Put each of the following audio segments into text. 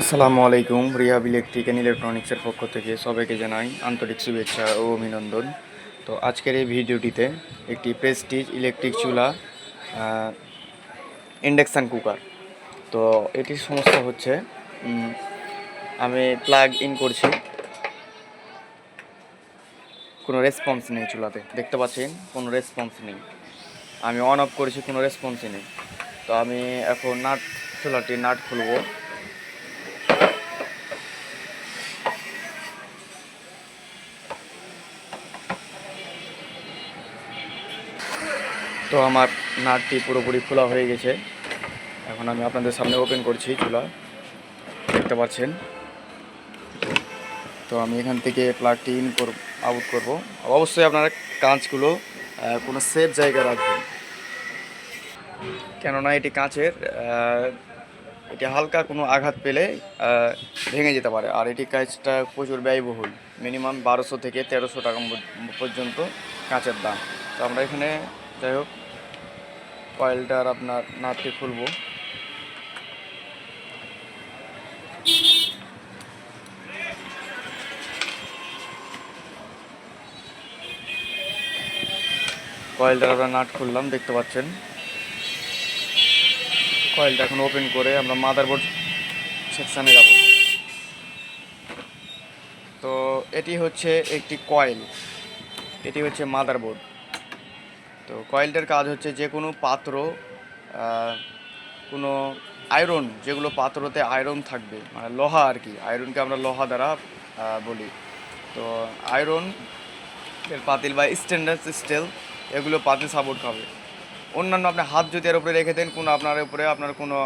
আসসালামু আলাইকুম। Rihab electric and ইলেকট্রনিক্সের পক্ষ থেকে সবাইকে জানাই আন্তরিক শুভেচ্ছা ও অভিনন্দন। তো আজকের এই ভিডিওটিতে একটি প্রেস্টিজ ইলেকট্রিক চুলা ইন্ডাকশান কুকার তো এটির সমস্যা হচ্ছে আমি প্লাগ ইন করছি। কোনো রেসপন্স নেই চুলাতে। দেখতে পাচ্ছেন, কোনো রেসপন্স নেই। আমি অন অফ করেছি, কোনো রেসপন্সই নেই। তো আমি এখন নাট, চুলাটি নাট খুলবো। তো আমার নাটটি পুরোপুরি খোলা হয়ে গেছে। এখন আমি আপনাদের সামনে ওপেন করছি চুলা। দেখতে পাচ্ছেন? তো আমি এখান থেকে প্লাগটি ইন কর আউট করব। অবশ্যই আপনারা কাঁচগুলো কোনো সেফ জায়গায় রাখবেন। কেননা এটি কাঁচের এটি হালকা কোনো আঘাত পেলে ভেঙে যেতে পারে। আর এটি কাঁচটা প্রচুর ব্যয়বহুল। মিনিমাম বারোশো থেকে তেরোশো টাকা পর্যন্ত কাঁচের দাম। তো আমরা এখানে, যাই হোক কয়েলটার আপনার নাটটি খুলবো। কয়েলটার আমরা নাট খুললাম, দেখতে পাচ্ছেন। কয়েলটা এখন ওপেন করে আমরা মাদারবোর্ড সেকশানে যাব। তো এটি হচ্ছে একটি কয়েল, এটি হচ্ছে মাদারবোর্ড। তো কয়েলটার কাজ হচ্ছে যে কোনো পাত্র কোনো আয়রন, যেগুলো পাত্রতে আয়রন থাকবে মানে লোহা আর কি, আয়রনকে আমরা লোহা দ্বারা বলি। তো আয়রন, এর পাতিল বা স্ট্যান্ডার্ড স্টিল, এগুলো পাতিল সাপোর্ট খাবে। অন্যান্য আপনি হাত যদি এর উপরে রেখে দেন, কোনো আপনার উপরে আপনার কোনো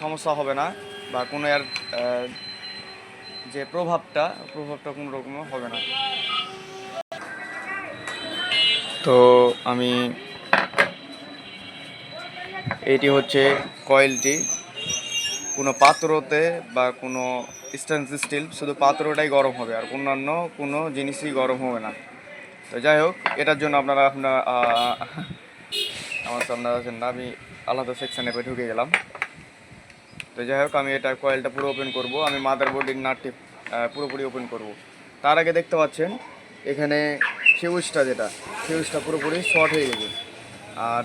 সমস্যা হবে না বা কোনো এর যে প্রভাবটা প্রভাবটা কোনো রকম হবে না। তো আমি এটি হচ্ছে কয়েলটি। কোনো পাত্রতে বা কোনো স্টেনলেস স্টিল শুধু পাত্রটাই গরম হবে আর অন্যান্য কোনো জিনিসই গরম হবে না। তো যাই হোক, এটার জন্য আপনারা আপনার আমার সামনে আছেন না, আমি আলাদা সেকশানে ঢুকে গেলাম। তো যাই হোক, আমি এটা কয়েলটা পুরো ওপেন করব। আমি মাদার বোর্ডের নাটটি পুরোপুরি ওপেন করব। তার আগে দেখতে পাচ্ছেন, এখানে ফিউজটা যেটা, ফিউজটা পুরোপুরি শর্ট হয়ে গেছে। আর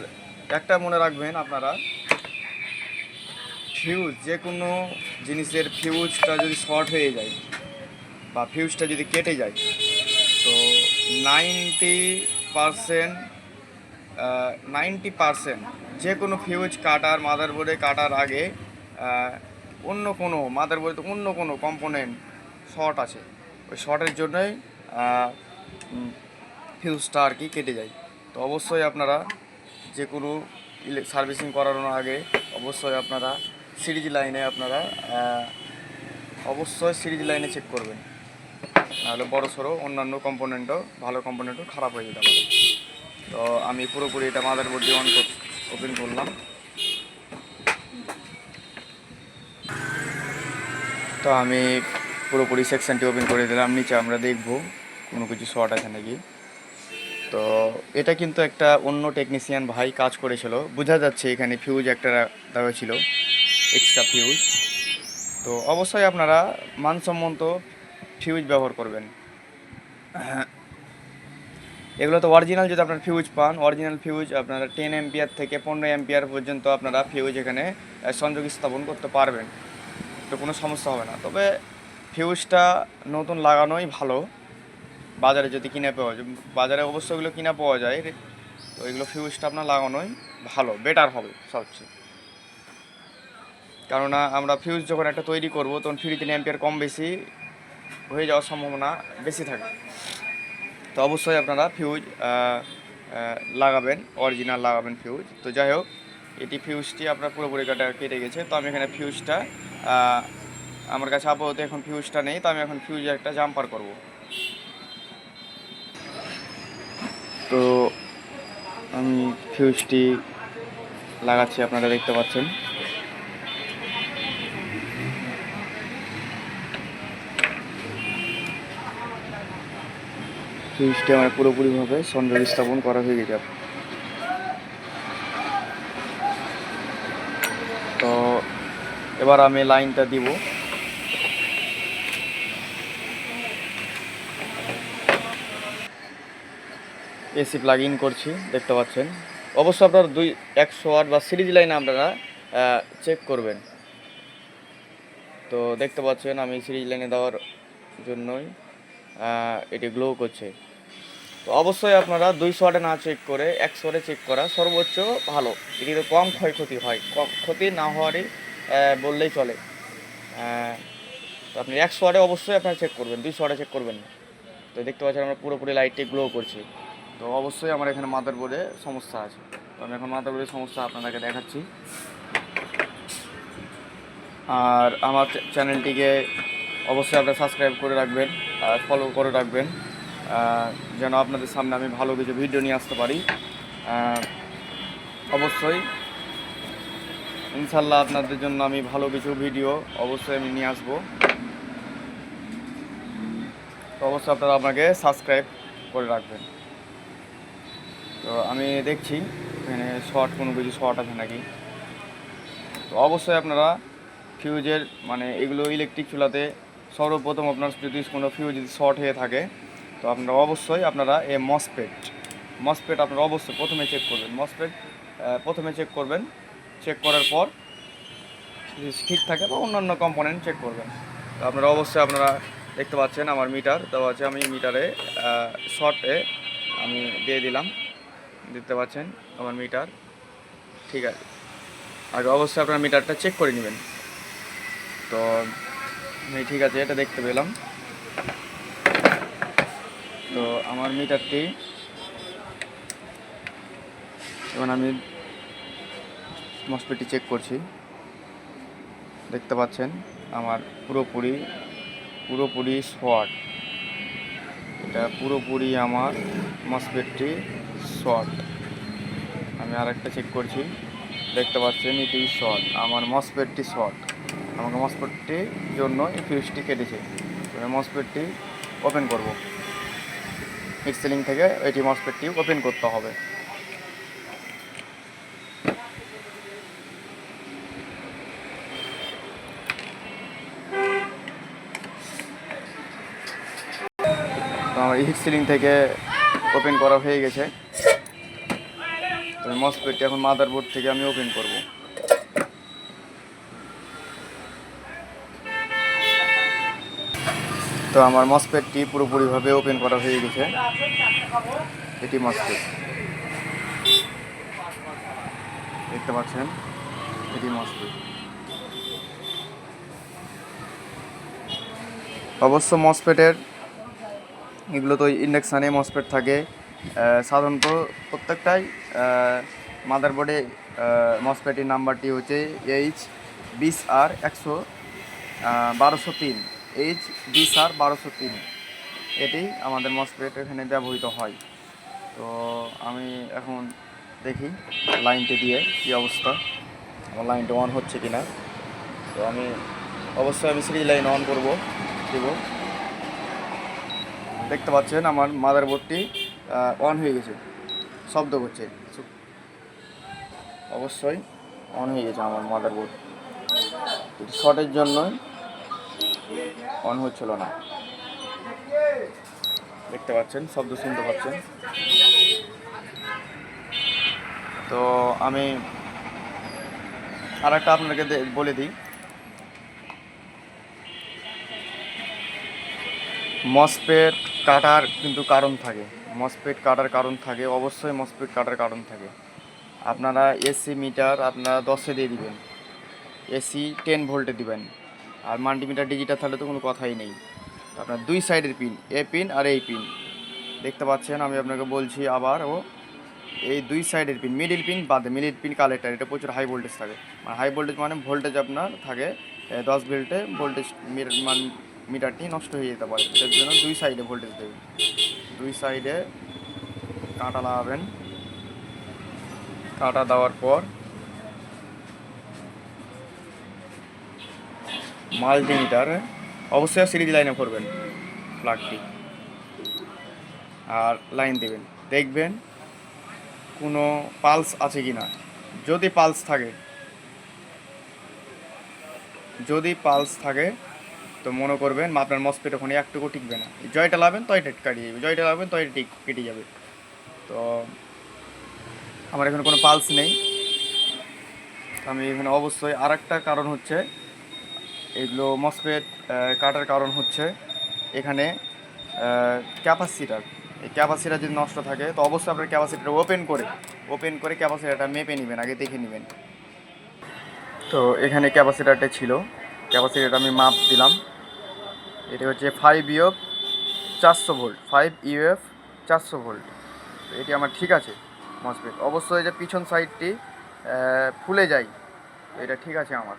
একটা মনে রাখবেন আপনারা ফিউজ যে কোনো জিনিসের ফিউজটা যদি শর্ট হয়ে যায় বা ফিউজটা যদি কেটে যায়, তো নাইনটি পারসেন্ট নাইনটি পারসেন্ট যে কোনো ফিউজ কাটার মাদারবোর্ডে কাটার আগে অন্য কোনো মাদারবোর্ডে অন্য কোনো কম্পোনেন্ট শর্ট আছে। ওই শর্টের জন্যই ফিউজটা আর কি কেটে যায়। তো অবশ্যই আপনারা যে কোনো সার্ভিসিং করানোর আগে অবশ্যই আপনারা সিরিজ লাইনে আপনারা অবশ্যই সিরিজ লাইনে চেক করবেন। নাহলে বড়ো সড়ো অন্যান্য কম্পোনেন্টও ভালো কম্পোনেন্টও খারাপ হয়ে যেতে পারে তো আমি পুরোপুরি এটা মাদার বোর্ড দিয়ে অন ওপেন করলাম। তো আমি পুরোপুরি সেকশনটি ওপেন করে দিলাম। নিচে আমরা দেখব কোনো কিছু শর্ট আছে নাকি। তো এটা কিন্তু একটা অন্য টেকনিশিয়ান ভাই কাজ করেছিল। বোঝা যাচ্ছে এখানে ফিউজ একটা দেওয়া ছিল এক্সট্রা ফিউজ তো অবশ্যই আপনারা মানসম্মত ফিউজ ব্যবহার করবেন। এগুলো তো অরিজিনাল যদি আপনার ফিউজ পান অরিজিনাল ফিউজ আপনারা টেন এম্পিয়ার থেকে পনেরো এম্পিয়ার পর্যন্ত আপনারা ফিউজ এখানে সংযোগ স্থাপন করতে পারবেন। তো কোনো সমস্যা হবে না। তবে ফিউজটা নতুন লাগানোই ভালো। বাজারে যদি কিনে পাওয়া যায়, বাজারে অবশ্য এগুলো কিনে পাওয়া যায়, তো এগুলো ফিউজটা আপনার লাগানোই ভালো বেটার হবে সবচেয়ে। কেননা আমরা ফিউজ যখন একটা তৈরি করব, তখন ফ্রিতে অ্যাম্পিয়ার কম বেশি হয়ে যাওয়ার সম্ভাবনা বেশি থাকে। তো অবশ্যই আপনারা ফিউজ লাগাবেন অরিজিনাল লাগাবেন ফিউজ তো যাই হোক, এটি ফিউজটি আপনার পুরোপুরি কাটা কেটে গেছে। তো আমি এখানে ফিউজটা আমার কাছে আপাতত এখন ফিউজটা নেই, তো আমি এখন ফিউজে একটা জাম্পার করব। তো আমি ফিউজটি লাগাচ্ছি, আপনারা দেখতে পাচ্ছেন। ফিউজটি আমার পুরোপুরিভাবে সংযোগ স্থাপন করা হয়ে গেছে। তো এবার আমি লাইনটা দিব। এসি প্লাগ ইন করছি, দেখতে পাচ্ছেন। অবশ্য আপনার দুই, একশো ওয়াট বা সিরিজ লাইন আপনারা চেক করবেন। তো দেখতে পাচ্ছেন আমি সিরিজ লাইনে দেওয়ার জন্যই এটি গ্লো করছে। তো অবশ্যই আপনারা দুইশো ওয়াটে না চেক করে একশো ওয়াটে চেক করা সর্বোচ্চ ভালো। এটিতে কম ক্ষয়ক্ষতি হয়, কম ক্ষতি না হওয়ারই বললেই চলে। তো আপনি একশো ওয়াটে অবশ্যই আপনারা চেক করবেন, দুইশো ওয়াটে চেক করবেন না। তো দেখতে পাচ্ছেন আমরা পুরোপুরি লাইটটি গ্লো করছি। তো অবশ্যই আমার এখানে মাদার বোর্ডে সমস্যা আছে। তো আমি এখন মাদার বোর্ডের সমস্যা আপনাদেরকে দেখাচ্ছি। আর আমার চ্যানেলটিকে অবশ্যই আপনারা সাবস্ক্রাইব করে রাখবেন আর ফলো করে রাখবেন যেন আপনাদের সামনে আমি ভালো কিছু ভিডিও নিয়ে আসতে পারি। অবশ্যই ইনশাল্লাহ আপনাদের জন্য আমি ভালো কিছু ভিডিও অবশ্যই আমি নিয়ে আসব। তো অবশ্যই আপনারা আপনাকে সাবস্ক্রাইব করে রাখবেন। তো আমি দেখছি, এখানে শর্ট কোনো কিছু শর্ট আছে নাকি? তো অবশ্যই আপনারা ফিউজের মানে এগুলো ইলেকট্রিক চুলাতে সর্বপ্রথম আপনার যদি কোনো ফিউজ যদি শর্ট হয়ে থাকে, তো আপনারা অবশ্যই আপনারা এ মসপেট মসপেট আপনারা অবশ্যই প্রথমে চেক করবেন। মসপেট প্রথমে চেক করবেন। চেক করার পর ঠিক থাকে বা অন্যান্য কম্পোনেন্ট চেক করবেন। তো আপনারা অবশ্যই আপনারা দেখতে পাচ্ছেন আমার মিটার দেওয়া আছে আমি মিটারে শর্টে আমি দিয়ে দিলাম। দেখতে পাচ্ছেন আমার মিটার। ঠিক আছে। আগে অবশ্যই আপনার মিটারটা চেক করে নেবেন। তো, আমি ঠিক আছে, এটা দেখতে পেলাম। তো, আমার মিটারটি এখন আমি মসপেটটি চেক করছি। দেখতে পাচ্ছেন, আমার পুরোপুরি পুরোপুরি শর্ট এটা পুরোপুরি আমার মসপেটটি শর্ট আমি আরেকটা চেক করছি। দেখতে পাচ্ছেন, এটি শর্ট আমার মসপেটটি শর্ট আমাকে মসপেটটির জন্য এই ফিউজটি কেটেছে। আমি মসপেটটি ওপেন করব। মিক্সিলিং থেকে এটি মসপেটটি ওপেন করতে হবে। আমার হিট সিলিং থেকে ওপেন করা হয়ে গেছে। তো মসপেটটি এখন মাদারবোর্ড থেকে আমি ওপেন করব। তো আমার মসপেটটি পুরোপুরিভাবে ওপেন করা হয়ে গেছে। এটি মসপেট দেখতে পাচ্ছেন? এটি মসপেট অবশ্য মসপেটের এগুলো তো ইন্ডাকশানে মসপেট থাকে। সাধারণত প্রত্যেকটাই মাদারবোর্ডে মসপেটের নাম্বারটি হচ্ছে এইচ বিশ আর একশো বারোশো তিন এইচ বিশ আর বারোশো তিন। এটি আমাদের মসপেট এখানে ব্যবহৃত হয়। তো আমি এখন দেখি লাইনটি দিয়ে কী অবস্থা, আমার লাইনটা অন হচ্ছে কি না তো আমি অবশ্যই আমি সিরিজ লাইন অন করব, দেবো। দেখতে পাচ্ছেন আমার মাদারবোর্ডটি অন হয়ে গেছে। শব্দ করছে। অবশ্যই অন হয়ে গেছে আমার মাদারবোর্ড শর্টের জন্যই অন হচ্ছিল না। দেখতে পাচ্ছেন, শব্দ শুনতে পাচ্ছেন। তো আমি আর একটা আপনাকে বলে দিই। মসপেট কাটার কিন্তু কারণ থাকে। মসপেট কাটার কারণ থাকে, অবশ্যই মসপেট কাটার কারণ থাকে। আপনারা এসি মিটার আপনারা দশে দিয়ে দিবেন। এসি টেন ভোল্টে দিবেন। আর মাল্টিমিটার ডিজিটাল তাহলে তো কোনো কথাই নেই। আপনার দুই সাইডের পিন এ পিন আর এই পিন দেখতে পাচ্ছেন, আমি আপনাকে বলছি আবার, ও, এই দুই সাইডের পিন মিডিল পিন বাদে মিডিল পিন কালেক্টার এটা প্রচুর হাই ভোল্টেজ থাকে। মানে হাই ভোল্টেজ মানে ভোল্টেজ আপনার থাকে দশ ভোল্টে ভোল্টেজ মিটারটি নষ্ট হয়ে যেতে পারে। এটার জন্য দুই সাইডে ভোল্টেজ দেবেন। দুই সাইডে কাঁটা লাগাবেন। কাঁটা দেওয়ার পর মাল্টিমিটার, অবশ্যই সিরিজ লাইনে করবেন প্লাগটি। আর লাইন দেবেন। দেখবেন কোনো পালস আছে কি না যদি পালস থাকে, যদি পালস থাকে তো মনে করবেন আপনার মসপেট ওখানে একটুকু টিকবে না। জয়টা লাভেন, তয়টা কাটিয়ে যাবে। জয়টা লাভেন, তয়টা টিক, কেটে যাবে। তো আমার এখানে কোনো পালস নেই। আমি এখানে অবশ্যই আর কারণ হচ্ছে, এগুলো মসপেট কাটার কারণ হচ্ছে এখানে ক্যাপাসিটার এই ক্যাপাসিটার যদি নষ্ট থাকে, তো অবশ্যই আপনার ক্যাপাসিটার ওপেন করে ওপেন করে ক্যাপাসিটারটা মেপে নেবেন, আগে দেখে নেবেন। তো এখানে ক্যাপাসিটারটা ছিল। ক্যাপাসিটারটা আমি মাপ দিলাম। এটা হচ্ছে ফাইভ ইউএফ চারশো ভোল্ট ফাইভ ইউএফ চারশো ভোল্ট এটি আমার ঠিক আছে মসপেট অবশ্যই যে পিছন সাইডটি ফুলে যায় এটা ঠিক আছে আমার।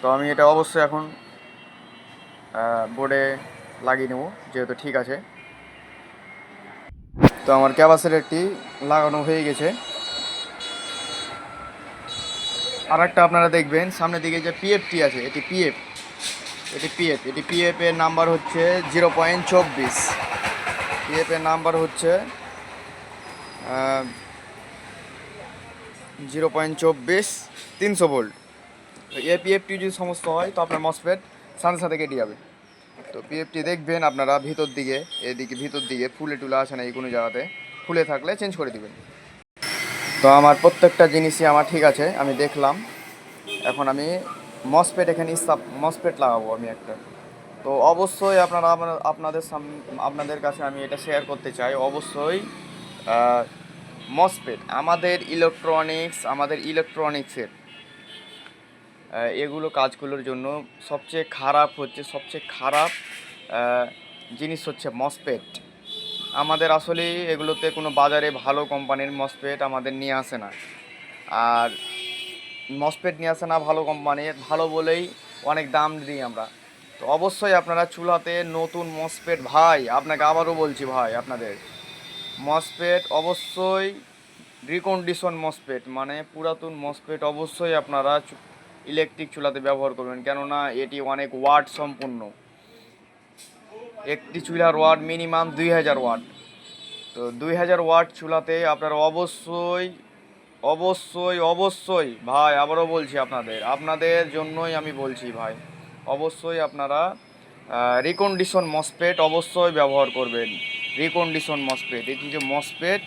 তো আমি এটা অবশ্যই এখন বোর্ডে লাগিয়ে নেব, যেহেতু ঠিক আছে। তো আমার ক্যাপাসিটারটি লাগানো হয়ে গেছে। আর একটা আপনারা দেখবেন, সামনের দিকে যে পিএফটি আছে, এটি পিএফ এটি পিএফ এটি পিএফ এর নাম্বার হচ্ছে জিরো পয়েন্ট চব্বিশ পিএফ এর নাম্বার হচ্ছে জিরো পয়েন্ট চব্বিশ তিনশো ভোল্ট তো এ পিএফটি যদি সমস্ত হয়, তো আপনার মসফেট সাথে সাথে কেটে যাবে। তো পিএফটি দেখবেন আপনারা ভিতর দিকে, এদিকে ভিতর দিকে, ফুলে টুলে আসে না এই কোনো জায়গাতে। ফুলে থাকলে চেঞ্জ করে দিবেন। তো আমার প্রত্যেকটা জিনিসই আমার ঠিক আছে, আমি দেখলাম। এখন আমি মসপেট এখানে স্টাপ মসপেট লাগাবো আমি একটা। তো অবশ্যই আপনারা আপনাদের আপনাদের কাছে আমি এটা শেয়ার করতে চাই। অবশ্যই মসপেট, আমাদের ইলেকট্রনিক্স আমাদের ইলেকট্রনিক্সের এগুলো কাজগুলোর জন্য সবচেয়ে খারাপ হচ্ছে, সবচেয়ে খারাপ জিনিস হচ্ছে মসপেট। আমাদের আসলে এগুলোতে কোনো বাজারে ভালো কোম্পানির মসপেট আমাদের নিয়ে আসে না। আর মসপেট নিয়ে আসে না ভালো কোম্পানির ভালো বলেই অনেক দাম দিই আমরা। তো অবশ্যই আপনারা চুলাতে নতুন মসপেট, ভাই, আপনাকে আবারও বলছি ভাই, আপনাদের। মসপেট অবশ্যই রিকন্ডিশন মসপেট মানে পুরাতন মসপেট অবশ্যই আপনারা ইলেকট্রিক চুলাতে ব্যবহার করবেন। কেননা এটি অনেক ওয়াট সম্পূর্ণ। একটি চুলার ওয়াট মিনিমাম দুই হাজার ওয়াট তো দুই হাজার ওয়াট চুলাতে আপনারা অবশ্যই অবশ্যই অবশ্যই। ভাই, আবারও বলছি আপনাদের। আপনাদের জন্যই আমি বলছি, ভাই, অবশ্যই আপনারা রিকন্ডিশন মসপেট অবশ্যই ব্যবহার করবেন। রিকন্ডিশন মসপেট এটি যে মসপেট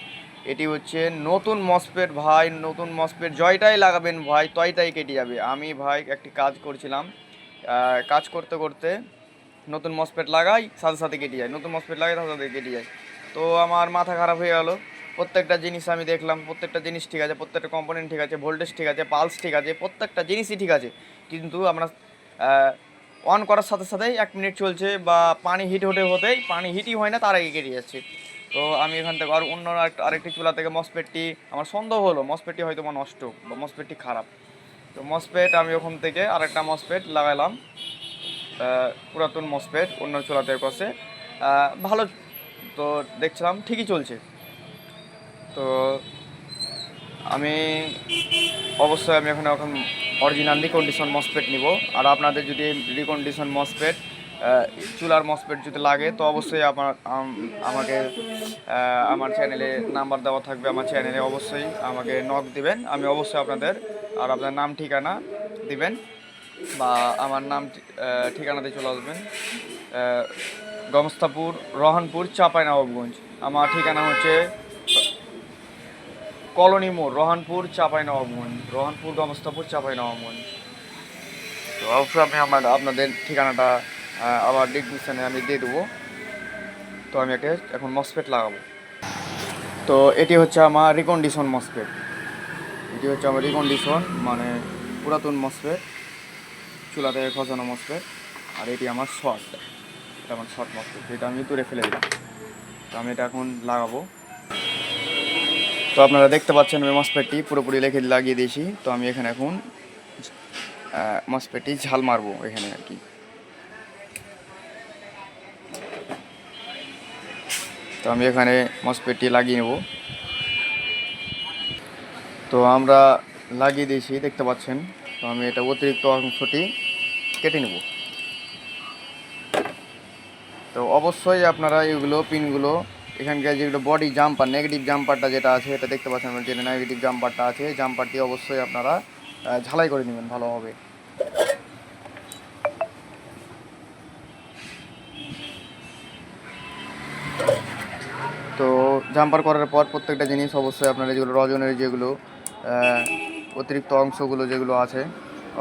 এটি হচ্ছে নতুন মসপেট ভাই, নতুন মসপেট জয়টাই লাগাবেন, ভাই তয়টাই কেটে যাবে। আমি, ভাই, একটি কাজ করছিলাম কাজ করতে করতে নতুন মসপেট লাগাই, সাথে সাথে কেটে যায়। নতুন মসপেট লাগাই, সাথে সাথে কেটে যায়। তো আমার মাথা খারাপ হয়ে গেল। প্রত্যেকটা জিনিস আমি দেখলাম প্রত্যেকটা জিনিস ঠিক আছে প্রত্যেকটা কম্পোনেন্ট ঠিক আছে ভোল্টেজ ঠিক আছে পালস ঠিক আছে প্রত্যেকটা জিনিসই ঠিক আছে। কিন্তু আমরা অন করার সাথে সাথেই এক মিনিট চলছে বা পানি হিট হতে হতেই পানি হিটই হয় না তার আগে কেটে যাচ্ছে। তো আমি এখান থেকে আর অন্য আরেকটা- চুলা থেকে মসপেটটি আমার সন্দেহ হলো মসপেটটি হয়তো আমার নষ্ট বা মসপেটটি খারাপ। তো মসপেট আমি ওখান থেকে আরেকটা মসপেট লাগালাম পুরাতন মসপেট অন্য চুলাতে আহ, ভালো তো দেখছিলাম ঠিকই চলছে। তো আমি অবশ্যই আমি এখন এখন অরিজিনাল রিকন্ডিশন মসপেট নিব। আর আপনাদের যদি রিকন্ডিশন মসপেট চুলার মসপেট যদি লাগে, তো অবশ্যই আমার আমাকে আমার চ্যানেলে নাম্বার দেওয়া থাকবে। আমার চ্যানেলে অবশ্যই আমাকে নক দিবেন। আমি অবশ্যই আপনাদের, আর আপনার নাম, ঠিকানা দিবেন বা আমার নাম ঠিকানাতে চলে আসবেন। গমস্তাপুর, রহনপুর, চাঁপাইনবাবগঞ্জ। আমার ঠিকানা হচ্ছে কলোনি মোড়, রহনপুর, চাঁপাইনবাবগঞ্জ, রহনপুর গমস্তাপুর, চাঁপাইনবাবগঞ্জ। তো অবশ্যই আমি আমার আপনাদের ঠিকানাটা আবার ডিসক্রিপশানে আমি দিয়ে দেবো। তো আমি একটা এখন মসপেট লাগাবো। তো এটি হচ্ছে আমার রিকন্ডিশন মসপেট। এটি হচ্ছে আমার রিকন্ডিশন মানে পুরাতন মসপেট চুলা থেকে খসানো মসপেট, আর এটি আমার শর্ট। এটা আমার শর্ট মসপেট যেটা আমি তুলে ফেলে দিলাম। তো আমি এটা এখন লাগাবো। তো আপনারা দেখতে পাচ্ছেন আমি মসপেটটি পুরোপুরি লেখে লাগিয়ে দিয়েছি। তো আমি এখানে এখন মসপেটটি ঝাল মারবো এখানে আর কি। তো আমি এখানে মসপেটটি লাগিয়ে নেব। তো আমরা লাগিয়ে দিয়েছি, দেখতে পাচ্ছেন। তো আমি এটা অতিরিক্ত অংশটি কেটে নেব। তো অবশ্যই আপনারা এগুলো, পিনগুলো এখানকার যেগুলো বডি জাম্পার নেগেটিভ জাম্পারটা যেটা আছে, এটা দেখতে পাচ্ছেন যে নেগেটিভ জাম্পারটা আছে জাম্পারটি অবশ্যই আপনারা ঝালাই করে নেবেন ভালোভাবে। তো জাম্পার করার পর প্রত্যেকটা জিনিস অবশ্যই আপনারা যেগুলো রজনের যেগুলো অতিরিক্ত অংশগুলো যেগুলো আছে,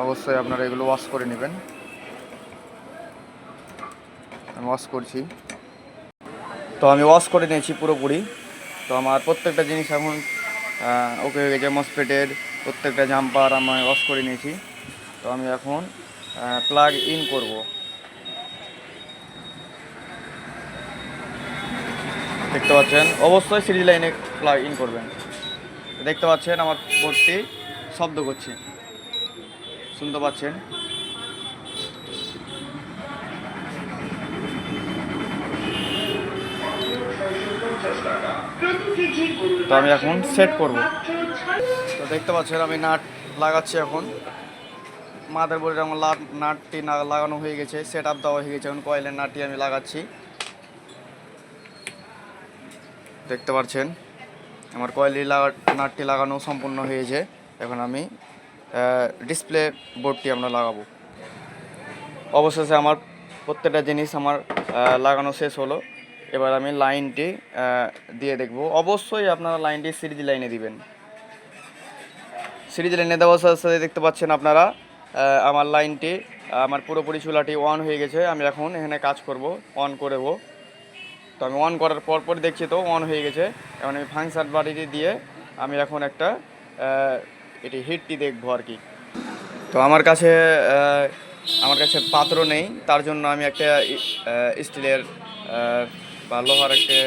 অবশ্যই আপনারা এগুলো ওয়াশ করে নেবেন। আমি ওয়াশ করছি। তো আমি ওয়াশ করে নিয়েছি পুরোপুরি। তো আমার প্রত্যেকটা জিনিস এখন ওকে হয়ে গেছে মসপেটের প্রত্যেকটা জাম্পার আমি ওয়াশ করে নিয়েছি। তো আমি এখন প্লাগ ইন করব। দেখতে পাচ্ছেন? অবশ্যই সিরিজ লাইনে প্লাগ ইন করবেন। দেখতে পাচ্ছেন আমার বোর্ডটি শব্দ করছে। শুনতে পাচ্ছেন? তো আমি এখন সেট করব। তো দেখতে পাচ্ছেন, আমি নাট লাগাচ্ছি এখন। মাদের বোর্ডে আমার নাটটি লাগানো হয়ে গেছে সেট আপ দেওয়া হয়ে গেছে। এখন কয়েলের নাটটি আমি লাগাচ্ছি। দেখতে পাচ্ছেন, আমার কয়েলি নাটটি লাগানো সম্পূর্ণ হয়েছে। এখন আমি ডিসপ্লে বোর্ডটি আমরা লাগাবো। অবশেষে আমার প্রত্যেকটা জিনিস আমার লাগানো শেষ হলো। এবার আমি লাইনটি দিয়ে দেখব। অবশ্যই আপনারা লাইনটি সিরিজ লাইনে দিবেন। সিরিজ লাইনে দেওয়ার সাথে সাথে দেখতে পাচ্ছেন আপনারা আমার লাইনটি, আমার পুরোপুরি চুলাটি অন হয়ে গেছে। আমি এখন এখানে কাজ করব, অন করব তো আমি অন করার পর পর দেখছি তো, অন হয়ে গেছে। এখন আমি ফাংশন বাড়িটি দিয়ে আমি এখন একটা এটি হিটটি দেখব আর কি। তো আমার কাছে আমার কাছে পাত্র নেই, তার জন্য আমি একটা স্টিলের বা লোহার একটা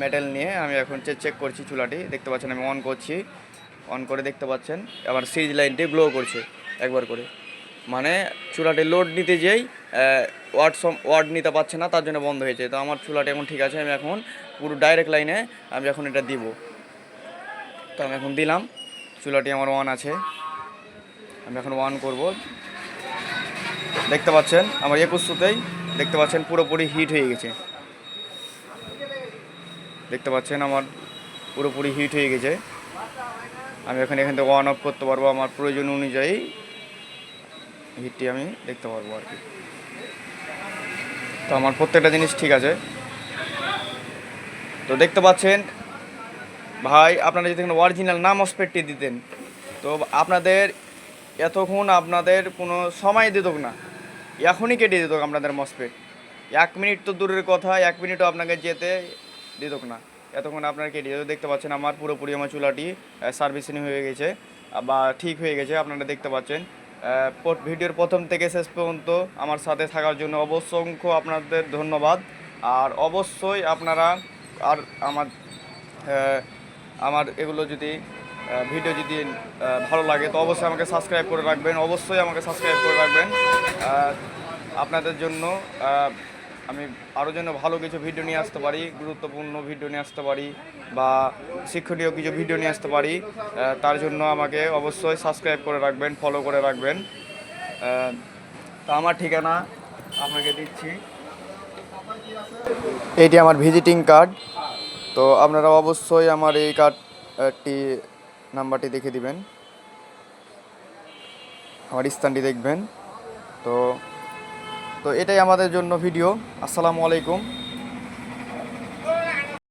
মেডেল নিয়ে আমি এখন চেক করছি চুলাটি। দেখতে পাচ্ছেন আমি অন করছি। অন করে দেখতে পাচ্ছেন, আবার সিরিজ লাইনটি গ্লো করছে, একবার করে। মানে চুলাটি লোড নিতে যেই ওয়াট সম ওয়াট নিতে পারছে না, তার জন্য বন্ধ হয়েছে তো আমার চুলাটি এখন ঠিক আছে, আমি এখন পুরো ডাইরেক্ট লাইনে আমি এখন এটা দিব। তো আমি এখন দিলাম, চুলাটি আমার ওয়ান আছে। আমি এখন অন করব। দেখতে পাচ্ছেন, আমার একুশশোতেই দেখতে পাচ্ছেন পুরোপুরি হিট হয়ে গেছে। দেখতে পাচ্ছেন আমার পুরোপুরি হিট হয়ে গেছে। আমি এখন এখান থেকে অন অফ করতে পারব আমার প্রয়োজন অনুযায়ী। হিটটি আমি দেখতে পারব আর কি। তো আমার প্রত্যেকটা জিনিস ঠিক আছে। তো দেখতে পাচ্ছেন, ভাই, আপনারা যদি এখানে অরিজিনাল নাম অসপেটটি দিতেন, তো আপনাদের এতক্ষণ আপনাদের কোনো সময় দিত না। এখনই কেটে দিত আপনাদের মসপেট। এক মিনিট তো দূরের কথা, এক মিনিটও আপনাকে যেতে দিত না। এতক্ষণ আপনারা কেটে দিত দেখতে পাচ্ছেন আমার পুরোপুরি আমার চুলাটি সার্ভিসিং হয়ে গেছে, বা ঠিক হয়ে গেছে, আপনারা দেখতে পাচ্ছেন। ভিডিওর প্রথম থেকে শেষ পর্যন্ত আমার সাথে থাকার জন্য অবশ্যংখ্য আপনাদের ধন্যবাদ। আর অবশ্যই আপনারা আর আমার আমার এগুলো যদি ভিডিও যদি ভালো লাগে, তো অবশ্যই আমাকে সাবস্ক্রাইব করে রাখবেন। অবশ্যই আমাকে সাবস্ক্রাইব করে রাখবেন। আপনাদের জন্য আমি আরও যেন ভালো কিছু ভিডিও নিয়ে আসতে পারি, গুরুত্বপূর্ণ ভিডিও নিয়ে আসতে পারি বা শিক্ষণীয় কিছু ভিডিও নিয়ে আসতে পারি তার জন্য আমাকে অবশ্যই সাবস্ক্রাইব করে রাখবেন ফলো করে রাখবেন। তা আমার ঠিকানা আপনাকে দিচ্ছি। এইটি আমার ভিজিটিং কার্ড তো আপনারা অবশ্যই আমার এই কার্ডটি নাম্বারটি দেখে দিবেন। আমার স্থানটি দেখবেন। তো তো এটাই আমাদের জন্য ভিডিও আসসালামু আলাইকুম।